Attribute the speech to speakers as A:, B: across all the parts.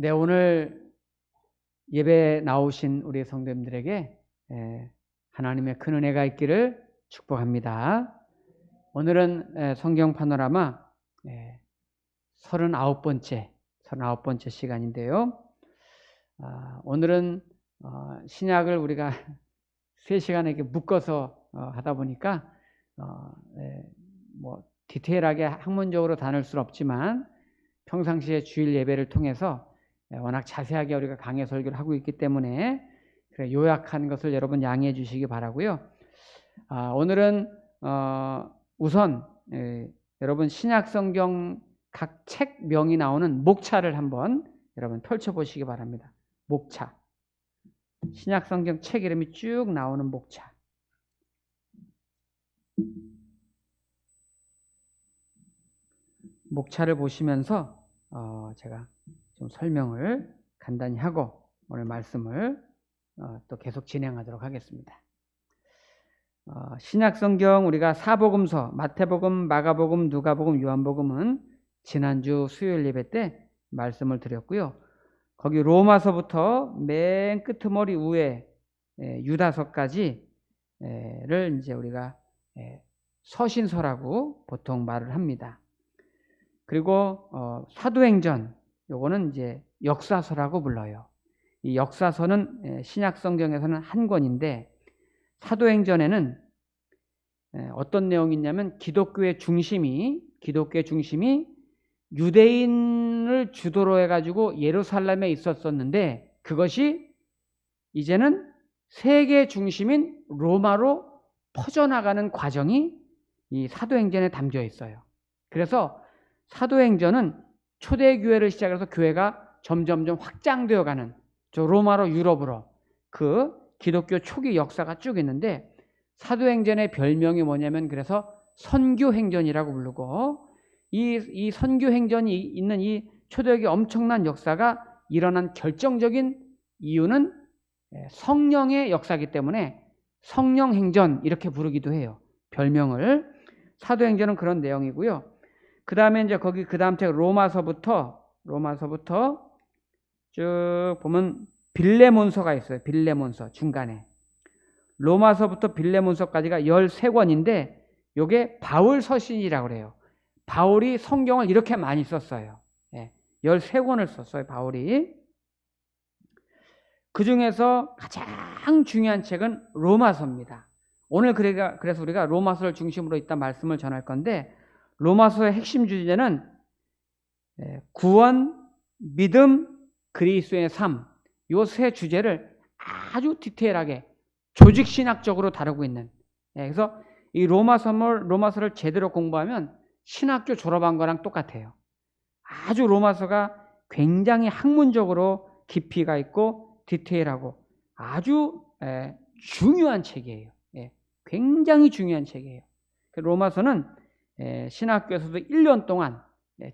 A: 네, 오늘 예배 나오신 우리 성도님들에게 에, 하나님의 큰 은혜가 있기를 축복합니다. 오늘은 에, 성경 파노라마 에, 39번째, 39번째 시간인데요. 아, 오늘은 어, 신약을 우리가 3시간에 이렇게 묶어서 어, 하다 보니까 어, 에, 뭐 디테일하게 학문적으로 다룰 수는 없지만 평상시에 주일 예배를 통해서 워낙 자세하게 우리가 강해 설교를 하고 있기 때문에 요약한 것을 여러분 양해해 주시기 바라고요. 아, 오늘은 어, 우선 에, 여러분 신약 성경 각 책명이 나오는 목차를 한번 여러분 펼쳐 보시기 바랍니다. 목차. 신약 성경 책 이름이 쭉 나오는 목차. 목차를 보시면서 어, 제가 좀 설명을 간단히 하고 오늘 말씀을 어, 또 계속 진행하도록 하겠습니다. 어, 신약 성경 우리가 사복음서 마태복음, 마가복음, 누가복음, 요한복음은 지난주 수요일 예배 때 말씀을 드렸고요. 거기 로마서부터 맨 끄트머리 위에 유다서까지를 이제 우리가 서신서라고 보통 말을 합니다. 그리고 어, 사도행전 요거는 이제 역사서라고 불러요. 이 역사서는 신약 성경에서는 한 권인데 사도행전에는 어떤 내용이 있냐면 기독교의 중심이 기독교의 중심이 유대인을 주도로 해가지고 예루살렘에 있었었는데 그것이 이제는 세계 중심인 로마로 퍼져나가는 과정이 이 사도행전에 담겨 있어요. 그래서 사도행전은 초대교회를 시작해서 교회가 점점점 확장되어 가는 저 로마로 유럽으로 그 기독교 초기 역사가 쭉 있는데 사도행전의 별명이 뭐냐면 그래서 선교행전이라고 부르고 이, 이 선교행전이 있는 이 초대교회 엄청난 역사가 일어난 결정적인 이유는 예, 성령의 역사이기 때문에 성령행전 이렇게 부르기도 해요. 별명을 사도행전은 그런 내용이고요. 그 다음에 이제 거기 그 다음 책 로마서부터 로마서부터 쭉 보면 빌레몬서가 있어요. 빌레몬서 중간에 로마서부터 빌레몬서까지가 13권인데 요게 바울 서신이라고 그래요. 바울이 성경을 이렇게 많이 썼어요. 예, 13권을 썼어요. 바울이. 그 중에서 가장 중요한 책은 로마서입니다. 오늘 그래서 우리가 로마서를 중심으로 있다 말씀을 전할 건데 로마서의 핵심 주제는 예, 구원, 믿음, 그리스도의 삶, 요세 주제를 아주 디테일하게 조직 신학적으로 다루고 있는. 예, 그래서 이 로마서를 로마서를 제대로 공부하면 신학교 졸업한 거랑 똑같아요. 아주 로마서가 굉장히 학문적으로 깊이가 있고 디테일하고 아주 예, 중요한 책이에요. 굉장히 중요한 책이에요. 그 로마서는 신학교에서도 1년 동안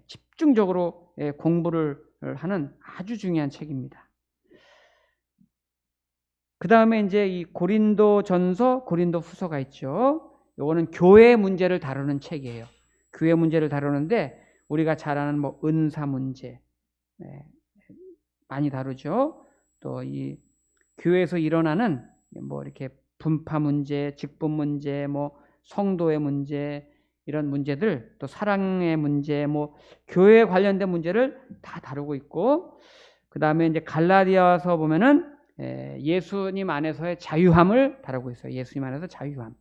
A: 집중적으로 공부를 하는 아주 중요한 책입니다. 그 다음에 이제 이 고린도 전서, 고린도 후서가 있죠. 요거는 교회 문제를 다루는 책이에요. 교회 문제를 다루는데 우리가 잘 아는 뭐 은사 문제 많이 다루죠. 또 이 교회에서 일어나는 뭐 이렇게 분파 문제, 직분 문제, 뭐 성도의 문제, 이런 문제들 또 사랑의 문제 뭐 교회 관련된 문제를 다 다루고 있고 그 다음에 이제 갈라디아서 보면은 예수님 안에서의 자유함을 다루고 있어요. 예수님 안에서 자유함.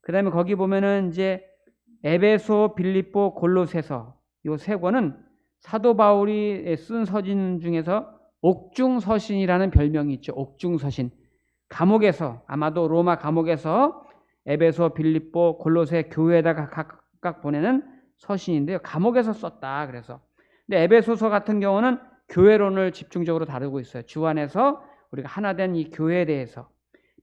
A: 그 다음에 거기 보면은 이제 에베소, 빌립보, 골로새서 요 세 권은 사도 바울이 쓴 서신 중에서 옥중 서신이라는 별명이 있죠. 옥중 서신. 감옥에서 아마도 로마 감옥에서 에베소, 빌립보, 골로새 교회에다가 각각 보내는 서신인데요. 감옥에서 썼다. 그래서. 근데 에베소서 같은 경우는 교회론을 집중적으로 다루고 있어요. 주 안에서 우리가 하나 된 이 교회에 대해서.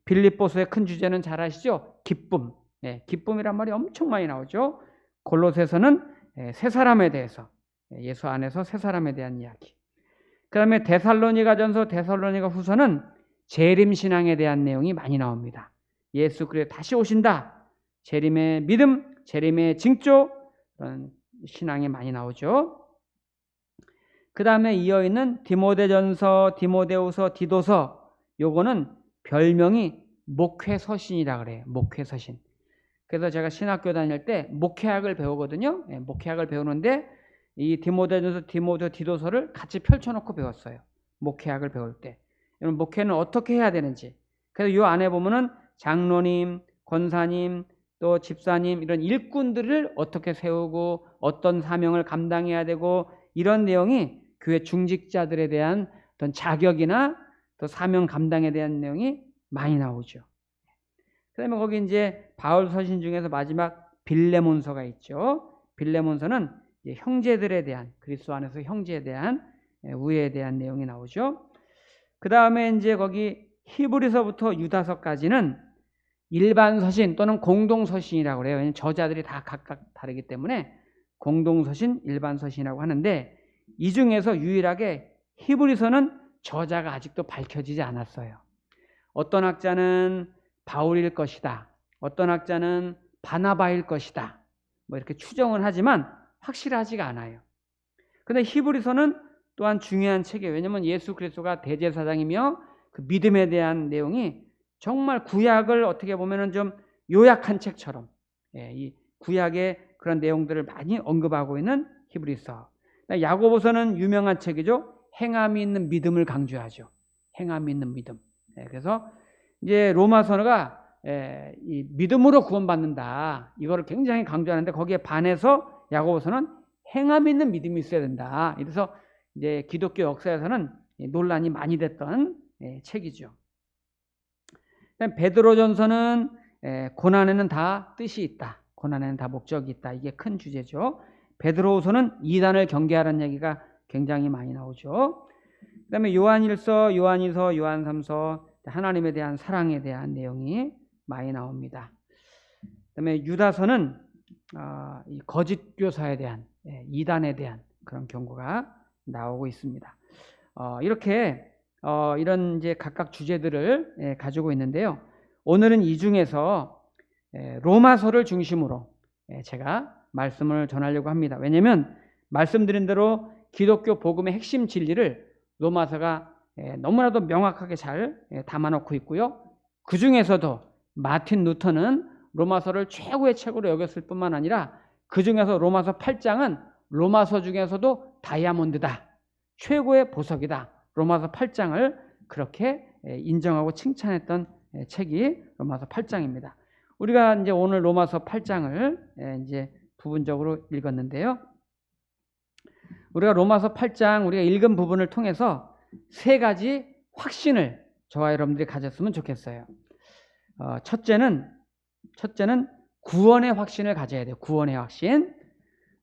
A: 빌립보서의 큰 주제는 잘 아시죠? 기쁨. 네, 기쁨이란 말이 엄청 많이 나오죠. 골로새서는 예, 새 사람에 대해서 예, 예수 안에서 새 사람에 대한 이야기. 그다음에 데살로니가전서, 데살로니가 후서는 재림 신앙에 대한 내용이 많이 나옵니다. 예수 그리스도 다시 오신다. 재림의 믿음, 재림의 징조 그런 신앙이 많이 나오죠. 그 다음에 이어 있는 디모데전서, 디모데후서, 디도서 요거는 별명이 목회서신이라 그래요. 목회서신. 그래서 제가 신학교 다닐 때 목회학을 배우거든요. 예, 목회학을 배우는데 이 디모데전서, 디모데, 디도서를 같이 펼쳐놓고 배웠어요. 목회학을 배울 때. 여러분 목회는 어떻게 해야 되는지. 그래서 요 안에 보면은 장로님, 권사님, 또 집사님 이런 일꾼들을 어떻게 세우고 어떤 사명을 감당해야 되고 이런 내용이 교회 중직자들에 대한 어떤 자격이나 또 사명 감당에 대한 내용이 많이 나오죠. 그다음에 거기 이제 바울 서신 중에서 마지막 빌레몬서가 있죠. 빌레몬서는 형제들에 대한 그리스도 안에서 형제에 대한 예, 우애에 대한 내용이 나오죠. 그 다음에 이제 거기 히브리서부터 유다서까지는 일반 서신 또는 공동 서신이라고 그래요. 왜냐하면 저자들이 다 각각 다르기 때문에 공동 서신, 일반 서신이라고 하는데 이 중에서 유일하게 히브리서는 저자가 아직도 밝혀지지 않았어요. 어떤 학자는 바울일 것이다. 어떤 학자는 바나바일 것이다. 뭐 이렇게 추정은 하지만 확실하지가 않아요. 근데 히브리서는 또한 중요한 책이에요. 왜냐하면 예수 그리스도가 대제사장이며 그 믿음에 대한 내용이 정말 구약을 어떻게 보면은 좀 요약한 책처럼 예, 이 구약의 그런 내용들을 많이 언급하고 있는 히브리서. 야고보서는 유명한 책이죠. 행함이 있는 믿음을 강조하죠. 행함이 있는 믿음. 예, 그래서 이제 로마서가 예, 이 믿음으로 구원받는다. 이거를 굉장히 강조하는데 거기에 반해서 야고보서는 행함 있는 믿음이 있어야 된다. 그래서 이제 기독교 역사에서는 논란이 많이 됐던 예, 책이죠. 베드로전서는 예, 고난에는 다 뜻이 있다. 고난에는 다 목적이 있다. 이게 큰 주제죠. 베드로후서는 이단을 경계하라는 얘기가 굉장히 많이 나오죠. 그다음에 요한일서, 요한이서, 요한삼서 하나님에 대한 사랑에 대한 내용이 많이 나옵니다. 그다음에 유다서는 어, 거짓 교사에 대한 예, 이단에 대한 그런 경고가 나오고 있습니다. 어, 이렇게 어, 이런 이제 각각 주제들을 예, 가지고 있는데요. 오늘은 이 중에서 예, 로마서를 중심으로 예, 제가 말씀을 전하려고 합니다. 왜냐하면 말씀드린 대로 기독교 복음의 핵심 진리를 로마서가 예, 너무나도 명확하게 잘 예, 담아놓고 있고요. 그 중에서도 마틴 루터는 로마서를 최고의 책으로 여겼을 뿐만 아니라 그 중에서 로마서 8장은 로마서 중에서도 다이아몬드다. 최고의 보석이다. 로마서 8장을 그렇게 예, 인정하고 칭찬했던 예, 책이 로마서 8장입니다. 우리가 이제 오늘 로마서 8장을 예, 이제 부분적으로 읽었는데요. 우리가 로마서 8장 우리가 읽은 부분을 통해서 세 가지 확신을 저와 여러분들이 가졌으면 좋겠어요. 어, 첫째는 첫째는 구원의 확신을 가져야 돼요. 구원의 확신.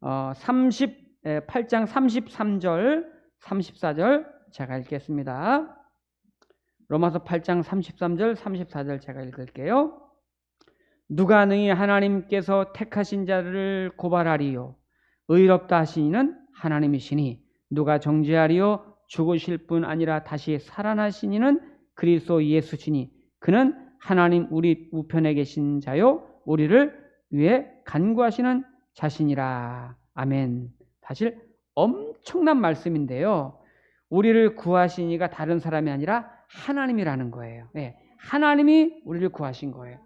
A: 어, 38장 33절, 34절 제가 읽겠습니다. 로마서 8장 33절, 34절 제가 읽을게요. 누가 능히 하나님께서 택하신 자를 고발하리요 의롭다 하시니는 하나님이시니 누가 정죄하리요 죽으실 뿐 아니라 다시 살아나시니는 그리스도 예수시니 그는 하나님 우리 우편에 계신 자요 우리를 위해 간구하시는 자신이라 아멘. 사실 엄청난 말씀인데요. 우리를 구하신 이가 다른 사람이 아니라 하나님이라는 거예요. 네, 하나님이 우리를 구하신 거예요.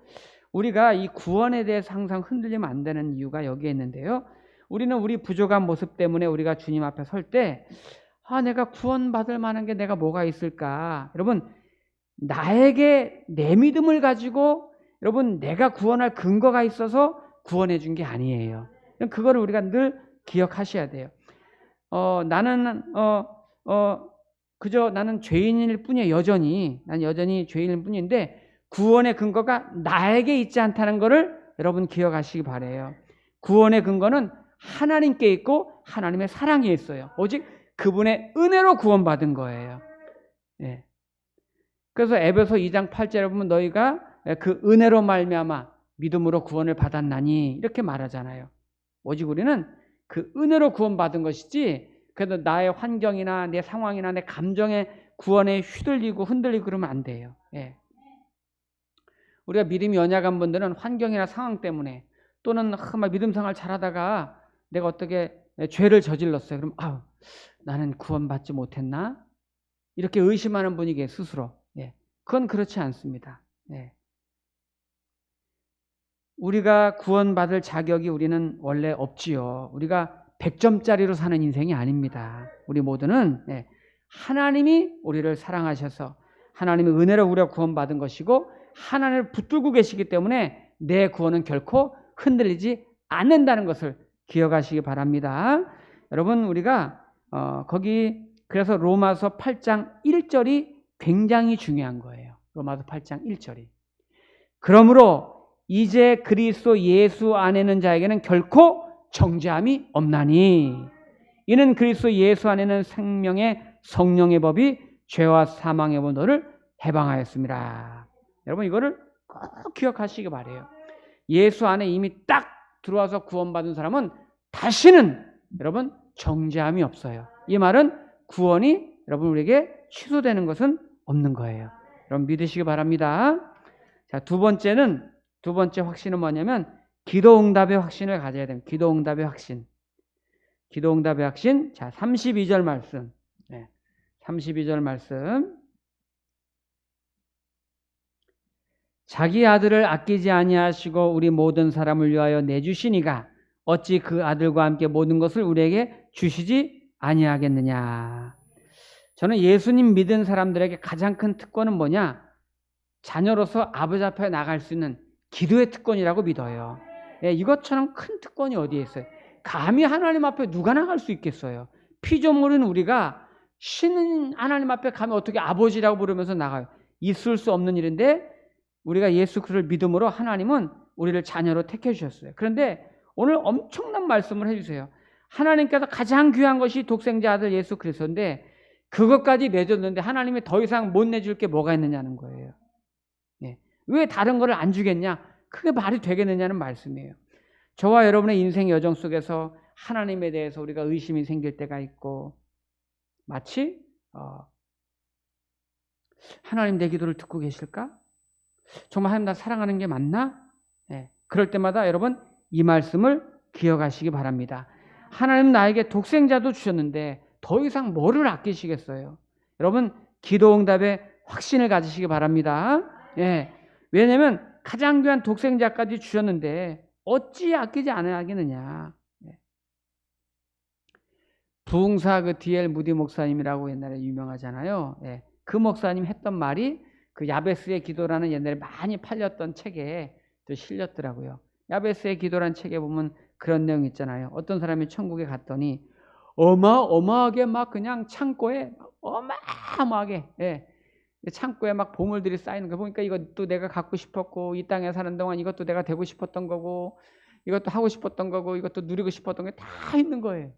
A: 우리가 이 구원에 대해서 항상 흔들리면 안 되는 이유가 여기에 있는데요. 우리는 우리 부족한 모습 때문에 우리가 주님 앞에 설 때, 아, 내가 구원받을 만한 게 내가 뭐가 있을까? 여러분, 나에게 내 믿음을 가지고 여러분, 내가 구원할 근거가 있어서 구원해 준 게 아니에요. 그거를 우리가 늘 기억하셔야 돼요. 어, 나는, 어, 어, 그저 나는 죄인일 뿐이에요. 여전히. 난 여전히 죄인일 뿐인데 구원의 근거가 나에게 있지 않다는 것을 여러분 기억하시기 바래요. 구원의 근거는 하나님께 있고 하나님의 사랑에 있어요. 오직 그분의 은혜로 구원받은 거예요. 예. 그래서 에베소 2장 8절에 보면 너희가 그 은혜로 말미암아 믿음으로 구원을 받았나니 이렇게 말하잖아요. 오직 우리는 그 은혜로 구원받은 것이지 그래도 나의 환경이나 내 상황이나 내 감정의 구원에 휘둘리고 흔들리고 그러면 안 돼요. 예. 우리가 믿음이 연약한 분들은 환경이나 상황 때문에 또는 막 믿음 생활 잘하다가 내가 어떻게 죄를 저질렀어요. 그럼 아 나는 구원받지 못했나? 이렇게 의심하는 분이 계 스스로. 예. 그건 그렇지 않습니다. 예. 우리가 구원받을 자격이 우리는 원래 없지요. 우리가 100점짜리로 사는 인생이 아닙니다. 우리 모두는 예. 하나님이 우리를 사랑하셔서 하나님의 은혜로 우리가 구원받은 것이고 하나님을 붙들고 계시기 때문에 내 구원은 결코 흔들리지 않는다는 것을 기억하시기 바랍니다. 여러분 우리가 어, 거기 그래서 로마서 8장 1절이 굉장히 중요한 거예요. 로마서 8장 1절이. 그러므로 이제 그리스도 예수 안에는 자에게는 결코 정죄함이 없나니 이는 그리스도 예수 안에는 생명의 성령의 법이 죄와 사망의 번호를 해방하였습니다. 여러분 이거를 꼭 기억하시기 바래요. 예수 안에 이미 딱 들어와서 구원받은 사람은 다시는 여러분 정죄함이 없어요. 이 말은 구원이 여러분 우리에게 취소되는 것은 없는 거예요. 여러분 믿으시기 바랍니다. 자, 두 번째는 두 번째 확신은 뭐냐면 기도 응답의 확신을 가져야 됩니다. 기도 응답의 확신. 기도 응답의 확신. 자, 32절 말씀. 네. 32절 말씀. 자기 아들을 아끼지 아니하시고 우리 모든 사람을 위하여 내주시니가 어찌 그 아들과 함께 모든 것을 우리에게 주시지 아니하겠느냐. 저는 예수님 믿은 사람들에게 가장 큰 특권은 뭐냐? 자녀로서 아버지 앞에 나갈 수 있는 기도의 특권이라고 믿어요. 예, 이것처럼 큰 특권이 어디에 있어요? 감히 하나님 앞에 누가 나갈 수 있겠어요? 피조물은 우리가 신 하나님 앞에 가면 어떻게 아버지라고 부르면서 나가요? 있을 수 없는 일인데 우리가 예수 그를 믿음으로 하나님은 우리를 자녀로 택해 주셨어요. 그런데 오늘 엄청난 말씀을 해주세요. 하나님께서 가장 귀한 것이 독생자 아들 예수 그리스도인데 그것까지 내줬는데 하나님이 더 이상 못 내줄 게 뭐가 있느냐는 거예요. 예. 왜 다른 거를 안 주겠냐? 그게 말이 되겠느냐는 말씀이에요. 저와 여러분의 인생 여정 속에서 하나님에 대해서 우리가 의심이 생길 때가 있고 마치 어, 하나님 내 기도를 듣고 계실까? 정말 하나님 나 사랑하는 게 맞나? 예. 그럴 때마다 여러분 이 말씀을 기억하시기 바랍니다. 하나님 나에게 독생자도 주셨는데 더 이상 뭐를 아끼시겠어요? 여러분 기도 응답에 확신을 가지시기 바랍니다. 예. 왜냐하면 가장 귀한 독생자까지 주셨는데 어찌 아끼지 않아야겠느냐. 예. 부흥사 그 D.L. 무디 목사님이라고 옛날에 유명하잖아요. 예. 그 목사님 했던 말이 그 야베스의 기도라는 옛날에 많이 팔렸던 책에 또 실렸더라고요. 야베스의 기도라는 책에 보면 그런 내용 있잖아요. 어떤 사람이 천국에 갔더니 어마어마하게 막 그냥 창고에 어마어마하게 예. 창고에 막 보물들이 쌓이는 거 보니까 이것도 내가 갖고 싶었고 이 땅에 사는 동안 이것도 내가 되고 싶었던 거고 이것도 하고 싶었던 거고 이것도 누리고 싶었던 게 다 있는 거예요.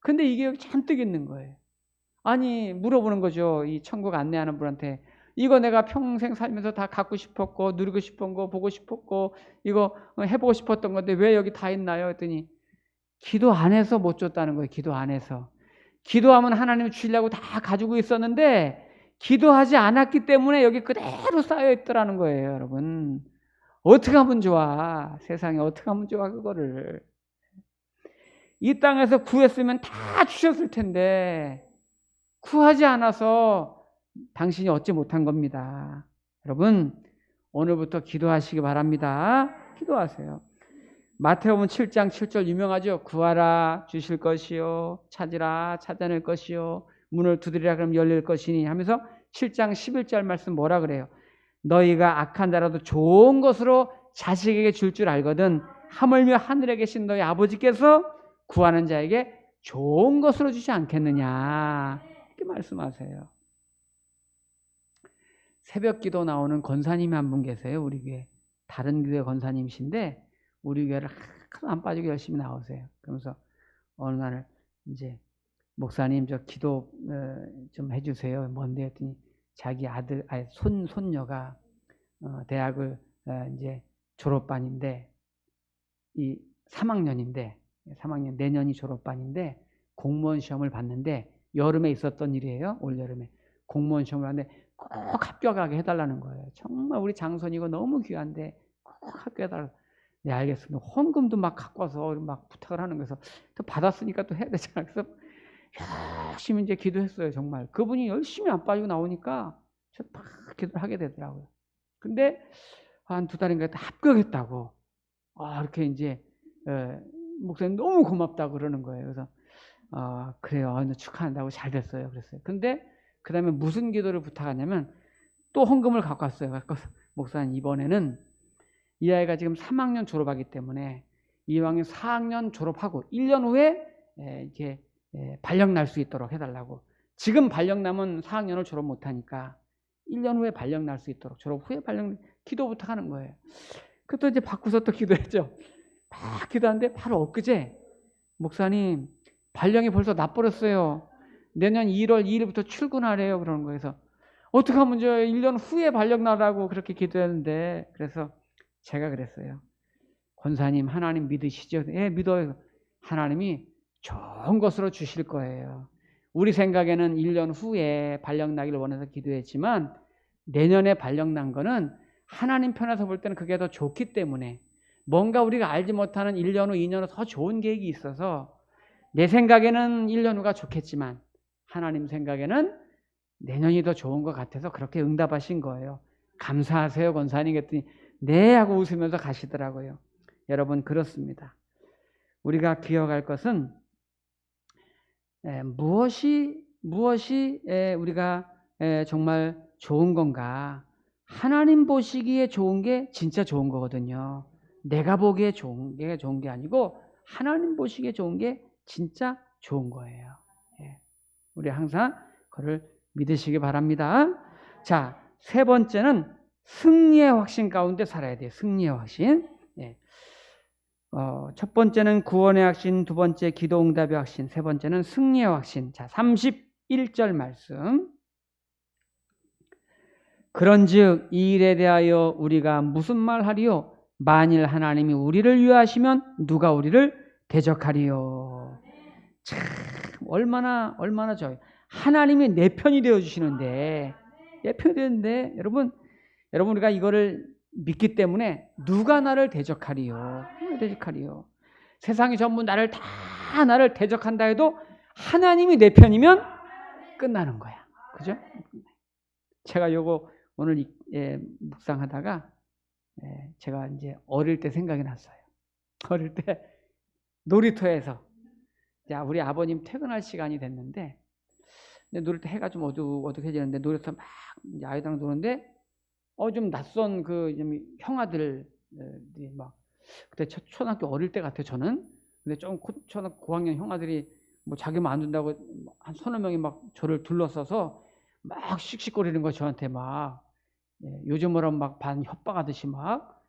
A: 근데 이게 여기 잔뜩 있는 거예요. 아니 물어보는 거죠. 이 천국 안내하는 분한테 이거 내가 평생 살면서 다 갖고 싶었고 누리고 싶은 거 보고 싶었고 이거 해보고 싶었던 건데 왜 여기 다 있나요? 했더니 기도 안 해서 못 줬다는 거예요. 기도 안 해서. 기도하면 하나님 주려고 다 가지고 있었는데 기도하지 않았기 때문에 여기 그대로 쌓여 있더라는 거예요, 여러분. 어떻게 하면 좋아? 세상에 어떻게 하면 좋아 그거를. 이 땅에서 구했으면 다 주셨을 텐데 구하지 않아서 당신이 얻지 못한 겁니다. 여러분, 오늘부터 기도하시기 바랍니다. 기도하세요. 마태복음 7장 7절 유명하죠. 구하라 주실 것이요 찾으라 찾아낼 것이요 문을 두드리라 그러면 열릴 것이니 하면서 7장 11절 말씀 뭐라 그래요? 너희가 악한 자라도 좋은 것으로 자식에게 줄줄 알거든 하물며 하늘에 계신 너희 아버지께서 구하는 자에게 좋은 것으로 주지 않겠느냐 이렇게 말씀하세요. 새벽 기도 나오는 권사님이 한 분 계세요. 우리 교회 다른 교회 권사님이신데 우리 교회를 하나도 안 빠지고 열심히 나오세요. 그러면서 어느 날 이제 목사님 저 기도 어, 좀 해주세요. 뭔데 했더니 자기 아들 아니 손 손녀가 어, 대학을 어, 이제 졸업반인데 이 3학년인데 3학년 내년이 졸업반인데 공무원 시험을 봤는데 여름에 있었던 일이에요. 올 여름에 공무원 시험을 하는데 꼭 합격하게 해달라는 거예요. 정말 우리 장손이고 너무 귀한데 꼭 합격해달라. 네 알겠습니다. 헌금도 막 갖고 와서 막 부탁을 하는 거에서 또 받았으니까 또 해야 되잖아요. 그래서 열심히 이제 기도했어요, 정말. 그분이 열심히 안 빠지고 나오니까 막 기도를 하게 되더라고요. 근데 한 두 달인가 다 합격했다고. 아, 이렇게 이제, 에, 목사님 너무 고맙다고 그러는 거예요. 그래서, 아, 그래요. 아, 축하한다고 잘 됐어요. 그랬어요. 근데 그 다음에 무슨 기도를 부탁하냐면 또 헌금을 갖고 왔어요. 갖고 와서 목사님 이번에는 이 아이가 지금 3학년 졸업하기 때문에 이왕에 4학년 졸업하고 1년 후에 에, 이렇게 에, 발령 날 수 있도록 해달라고. 지금 발령 나면 4학년을 졸업 못하니까 1년 후에 발령 날 수 있도록 졸업 후에 발령 기도 부탁하는 거예요. 그것도 이제 바꾸서 또 기도했죠. 막 기도하는데 바로 엊그제 목사님 발령이 벌써 나버렸어요. 내년 1월 2일부터 출근하래요. 그러는 거예요. 그래서 어떻게 하면 저 1년 후에 발령 나라고 그렇게 기도했는데 그래서 제가 그랬어요. 권사님 하나님 믿으시죠? 예, 믿어요. 하나님이 좋은 것으로 주실 거예요. 우리 생각에는 1년 후에 발령 나기를 원해서 기도했지만 내년에 발령 난 거는 하나님 편에서 볼 때는 그게 더 좋기 때문에 뭔가 우리가 알지 못하는 1년 후, 2년 후 더 좋은 계획이 있어서 내 생각에는 1년 후가 좋겠지만 하나님 생각에는 내년이 더 좋은 것 같아서 그렇게 응답하신 거예요. 감사하세요, 권사님 그랬더니 네 하고 웃으면서 가시더라고요. 여러분 그렇습니다. 우리가 기억할 것은 에, 무엇이 무엇이 에, 우리가 에, 정말 좋은 건가? 하나님 보시기에 좋은 게 진짜 좋은 거거든요. 내가 보기에 좋은 게 좋은 게 아니고 하나님 보시기에 좋은 게 진짜 좋은 거예요. 예. 우리 항상 그를 믿으시기 바랍니다. 자, 세 번째는 승리의 확신 가운데 살아야 돼요. 승리의 확신. 예. 어, 첫 번째는 구원의 확신, 두 번째 기도 응답의 확신, 세 번째는 승리의 확신. 자, 31절 말씀. 그런즉 이 일에 대하여 우리가 무슨 말 하리요? 만일 하나님이 우리를 위하시면 누가 우리를 대적하리요? 참 얼마나 얼마나 저 하나님이 내 편이 되어 주시는데 내 편이 되는데 여러분 여러분 우리가 이거를 믿기 때문에 누가 나를 대적하리요? 대적하리요? 세상이 전부 나를 다 나를 대적한다 해도 하나님이 내 편이면 끝나는 거야. 그죠? 제가 요거 오늘 예, 묵상하다가 예, 제가 이제 어릴 때 생각이 났어요. 어릴 때 놀이터에서 자 우리 아버님 퇴근할 시간이 됐는데 놀이터 해가 좀 어둑 어둑해지는데 놀이터 막 아이들랑 노는데 어 좀 낯선 그 형아들 막 그때 초, 초등학교 어릴 때 같아요 저는 근데 좀 초등학교 고학년 형아들이 뭐 자기 만 안 준다고 한 서너 명이 막 저를 둘러싸서 막 씩씩거리는 거 저한테 막 예, 요즘으로 막반 협박하듯이 막,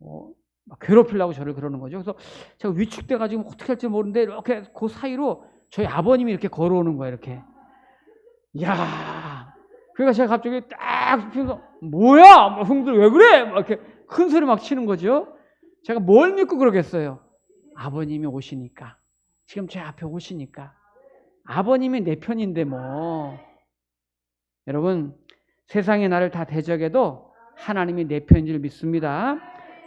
A: 어, 막 괴롭히려고 저를 그러는 거죠. 그래서 제가 위축돼 가지고 어떻게 할지 모르는데 이렇게 그 사이로 저희 아버님이 이렇게 걸어오는 거예요. 이렇게. 야. 그러니까 제가 갑자기 딱 피면서 뭐야? 뭐 형들 왜 그래? 막 이렇게 큰 소리 막 치는 거죠. 제가 뭘 믿고 그러겠어요? 아버님이 오시니까. 지금 제 앞에 오시니까. 아버님이 내 편인데 뭐. 여러분, 세상이 나를 다 대적해도 하나님이 내 편인 줄 믿습니다.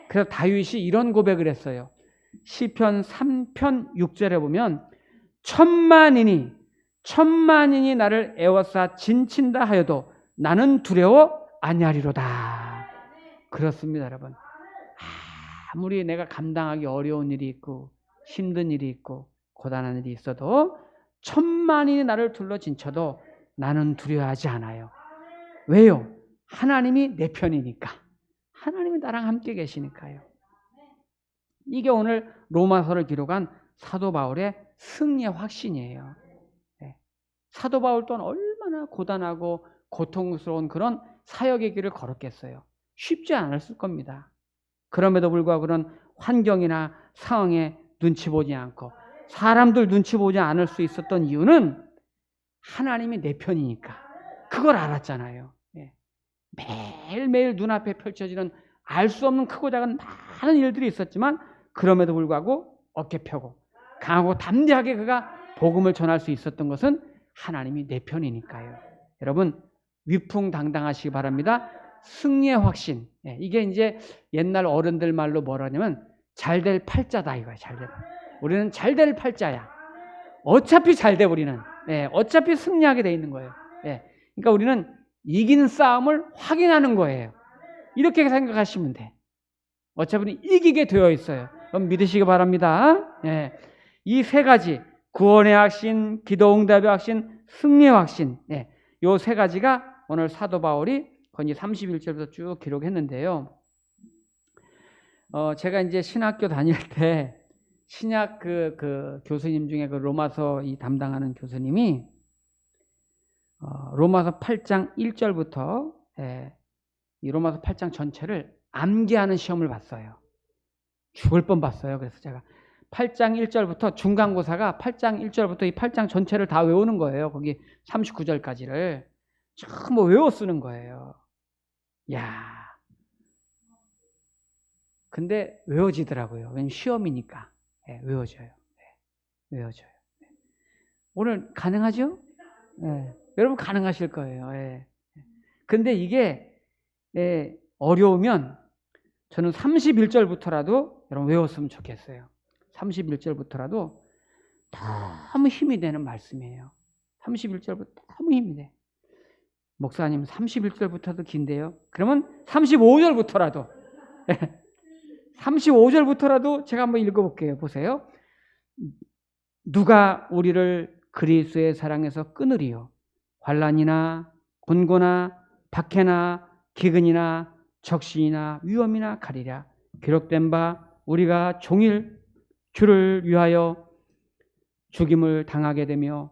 A: 그래서 다윗이 이런 고백을 했어요. 시편 3편 6절에 보면 천만인이 천만인이 나를 애워싸 진친다 하여도 나는 두려워 아니하리로다. 그렇습니다, 여러분. 아무리 내가 감당하기 어려운 일이 있고 힘든 일이 있고 고단한 일이 있어도 천만인이 나를 둘러 진쳐도 나는 두려워하지 않아요. 왜요? 하나님이 내 편이니까. 하나님이 나랑 함께 계시니까요. 이게 오늘 로마서를 기록한 사도 바울의 승리의 확신이에요. 네. 사도 바울 또한 얼마나 고단하고 고통스러운 그런 사역의 길을 걸었겠어요. 쉽지 않았을 겁니다. 그럼에도 불구하고 그런 환경이나 상황에 눈치 보지 않고 사람들 눈치 보지 않을 수 있었던 이유는 하나님이 내 편이니까 그걸 알았잖아요. 매일매일 눈앞에 펼쳐지는 알 수 없는 크고 작은 많은 일들이 있었지만 그럼에도 불구하고 어깨 펴고 강하고 담대하게 그가 복음을 전할 수 있었던 것은 하나님이 내 편이니까요. 여러분 위풍당당하시기 바랍니다. 승리의 확신. 예, 이게 이제 옛날 어른들 말로 뭐라냐면 잘 될 팔자다 이거야. 잘 될. 우리는 잘 될 팔자야. 어차피 잘 돼 우리는. 예, 어차피 승리하게 돼 있는 거예요. 예, 그러니까 우리는 이기는 싸움을 확인하는 거예요. 이렇게 생각하시면 돼. 어차피 이기게 되어 있어요. 그럼 믿으시기 바랍니다. 예, 이 세 가지 구원의 확신, 기도 응답의 확신, 승리의 확신. 예, 요세 가지가 오늘 사도 바울이 거의 31절부터 쭉 기록했는데요. 어, 제가 이제 신학교 다닐 때 신약 그, 그 교수님 중에 그 로마서 이 담당하는 교수님이 어, 로마서 8장 1절부터 예, 이 로마서 8장 전체를 암기하는 시험을 봤어요. 죽을 뻔 봤어요. 그래서 제가 8장 1절부터 중간고사가 8장 1절부터 이 8장 전체를 다 외우는 거예요. 거기 39절까지를 전부 외워 쓰는 거예요. 야. 근데 외워지더라고요. 왜냐면 시험이니까. 예, 외워져요. 예, 외워져요. 예. 오늘 가능하죠? 예, 여러분 가능하실 거예요. 예. 근데 이게 예, 어려우면 저는 31절부터라도 여러분 외웠으면 좋겠어요. 31절부터라도 너무 힘이 되는 말씀이에요. 31절부터 너무 힘이 돼. 목사님 31절부터도 긴데요. 그러면 35절부터라도 35절부터라도 제가 한번 읽어볼게요. 보세요. 누가 우리를 그리스의 사랑에서 끊으리요? 환란이나 곤고나 박해나 기근이나 적신이나 위험이나 가리랴. 기록된 바 우리가 종일 주를 위하여 죽임을 당하게 되며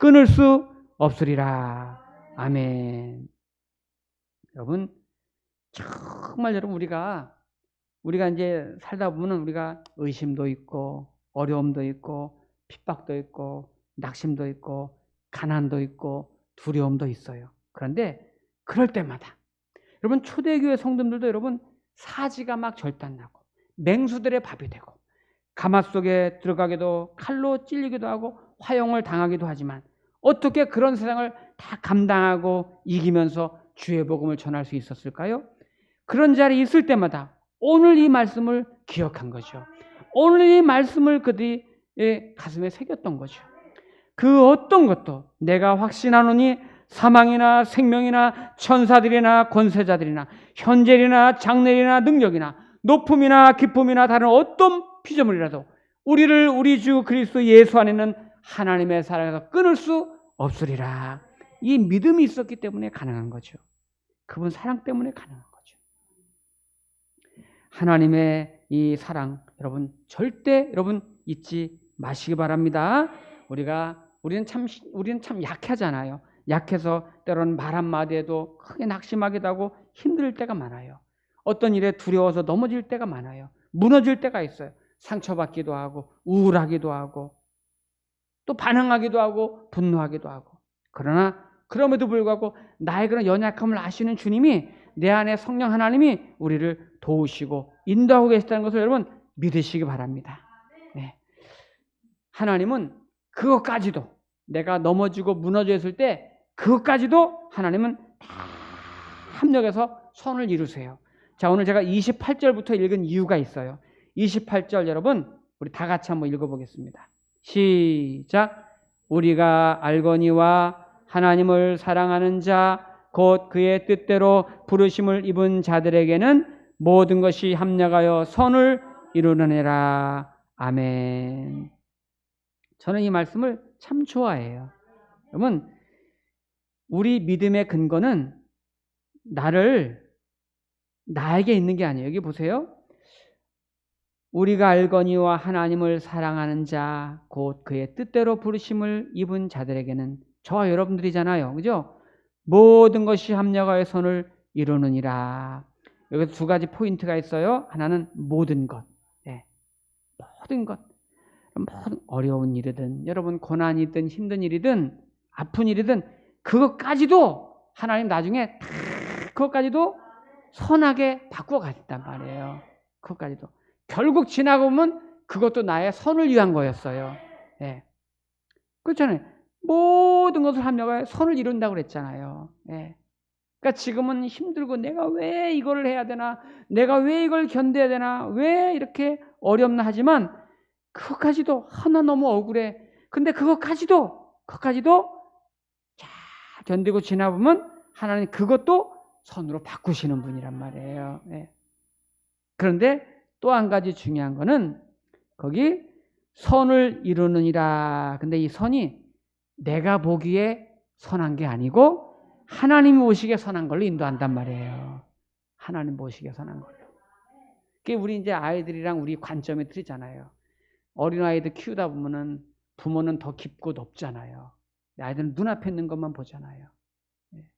A: 끊을 수 없으리라. 아멘. 여러분 정말 여러분 우리가 우리가 이제 살다 보면 우리가 의심도 있고 어려움도 있고 핍박도 있고 낙심도 있고 가난도 있고 두려움도 있어요. 그런데 그럴 때마다 여러분 초대교회 성도들도 여러분 사지가 막 절단나고 맹수들의 밥이 되고 가마 속에 들어가기도 칼로 찔리기도 하고 화용을 당하기도 하지만 어떻게 그런 세상을 다 감당하고 이기면서 주의 복음을 전할 수 있었을까요? 그런 자리에 있을 때마다 오늘 이 말씀을 기억한 거죠. 오늘 이 말씀을 그들이 가슴에 새겼던 거죠. 그 어떤 것도 내가 확신하노니 사망이나 생명이나 천사들이나 권세자들이나 현재이나 장래이나 능력이나 높음이나 기쁨이나 다른 어떤 피조물이라도 우리를 우리 주 그리스도 예수 안에는 하나님의 사랑에서 끊을 수 없으리라. 이 믿음이 있었기 때문에 가능한 거죠. 그분 사랑 때문에 가능한 거죠. 하나님의 이 사랑 여러분 절대 여러분 잊지 마시기 바랍니다. 우리가 우리는 참 우리는 참 약하잖아요. 약해서 때로는 말 한마디에도 크게 낙심하기도 하고 힘들 때가 많아요. 어떤 일에 두려워서 넘어질 때가 많아요. 무너질 때가 있어요. 상처받기도 하고 우울하기도 하고 또 반항하기도 하고 분노하기도 하고 그러나 그럼에도 불구하고 나의 그런 연약함을 아시는 주님이 내 안에 성령 하나님이 우리를 도우시고 인도하고 계시다는 것을 여러분 믿으시기 바랍니다. 네. 하나님은 그것까지도 내가 넘어지고 무너져 있을 때 그것까지도 하나님은 다 합력해서 선을 이루세요. 자, 오늘 제가 28절부터 읽은 이유가 있어요. 28절 여러분, 우리 다 같이 한번 읽어보겠습니다. 시작. 우리가 알거니와 하나님을 사랑하는 자, 곧 그의 뜻대로 부르심을 입은 자들에게는 모든 것이 합력하여 선을 이루느니라. 아멘. 저는 이 말씀을 참 좋아해요. 여러분, 우리 믿음의 근거는 나를 나에게 있는 게 아니에요. 여기 보세요. 우리가 알거니와 하나님을 사랑하는 자, 곧 그의 뜻대로 부르심을 입은 자들에게는 저와 여러분들이잖아요. 그죠? 모든 것이 합력하여 선을 이루느니라. 여기서 두 가지 포인트가 있어요. 하나는 모든 것. 네. 모든 것. 모든 어려운 일이든, 여러분 고난이든 힘든 일이든, 아픈 일이든 그것까지도 하나님 나중에 다 그것까지도 선하게 바꾸어 가겠단 말이에요. 그것까지도. 결국 지나고 보면 그것도 나의 선을 위한 거였어요. 예. 그렇잖아요. 모든 것을 합력하여 선을 이룬다고 그랬잖아요. 예. 그러니까 지금은 힘들고 내가 왜 이걸 해야 되나? 내가 왜 이걸 견뎌야 되나? 왜 이렇게 어렵나 하지만 그것까지도 하나 너무 억울해. 근데 그것까지도 그것까지도 잘 견디고 지나보면 하나님 그것도 선으로 바꾸시는 분이란 말이에요. 예. 그런데 또 한 가지 중요한 거는 거기 선을 이루느니라. 근데 이 선이 내가 보기에 선한 게 아니고 하나님이 보시기에 선한 걸로 인도한단 말이에요. 하나님 보시기에 선한 걸로. 그게 우리 이제 아이들이랑 우리 관점이 틀리잖아요. 어린 아이들 키우다 보면은 부모는 더 깊고 높잖아요. 아이들은 눈앞에 있는 것만 보잖아요. 예.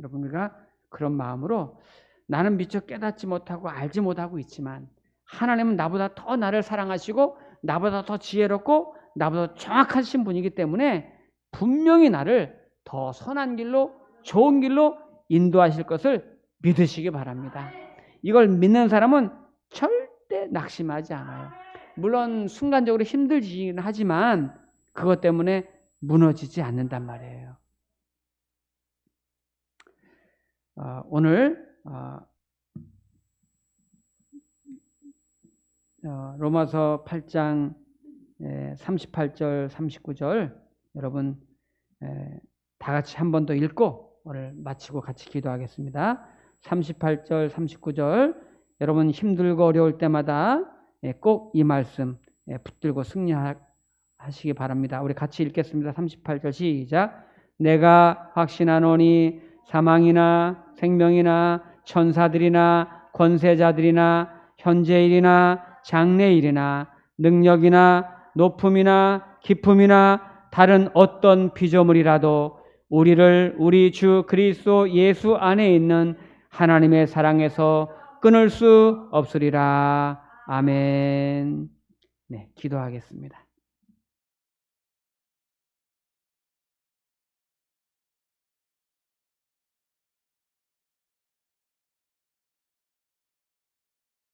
A: 여러분 우리가 그런 마음으로 나는 미처 깨닫지 못하고 알지 못하고 있지만 하나님은 나보다 더 나를 사랑하시고 나보다 더 지혜롭고 나보다 정확하신 분이기 때문에 분명히 나를 더 선한 길로 좋은 길로 인도하실 것을 믿으시기 바랍니다. 이걸 믿는 사람은 절대 낙심하지 않아요. 물론 순간적으로 힘들지는 하지만 그것 때문에 무너지지 않는단 말이에요. 어, 오늘 로마서 8장 38절, 39절 여러분 에, 다 같이 한 번 더 읽고 오늘 마치고 같이 기도하겠습니다. 38절, 39절 여러분 힘들고 어려울 때마다 예, 꼭이 말씀 예, 붙들고 승리하시기 바랍니다. 우리 같이 읽겠습니다. 38절 시작. 내가 확신하노니 사망이나 생명이나 천사들이나 권세자들이나 현재일이나 장래일이나 능력이나 높음이나 기품이나 다른 어떤 피조물이라도 우리를 우리 주 그리스도 예수 안에 있는 하나님의 사랑에서 끊을 수 없으리라. 아멘. 네, 기도하겠습니다.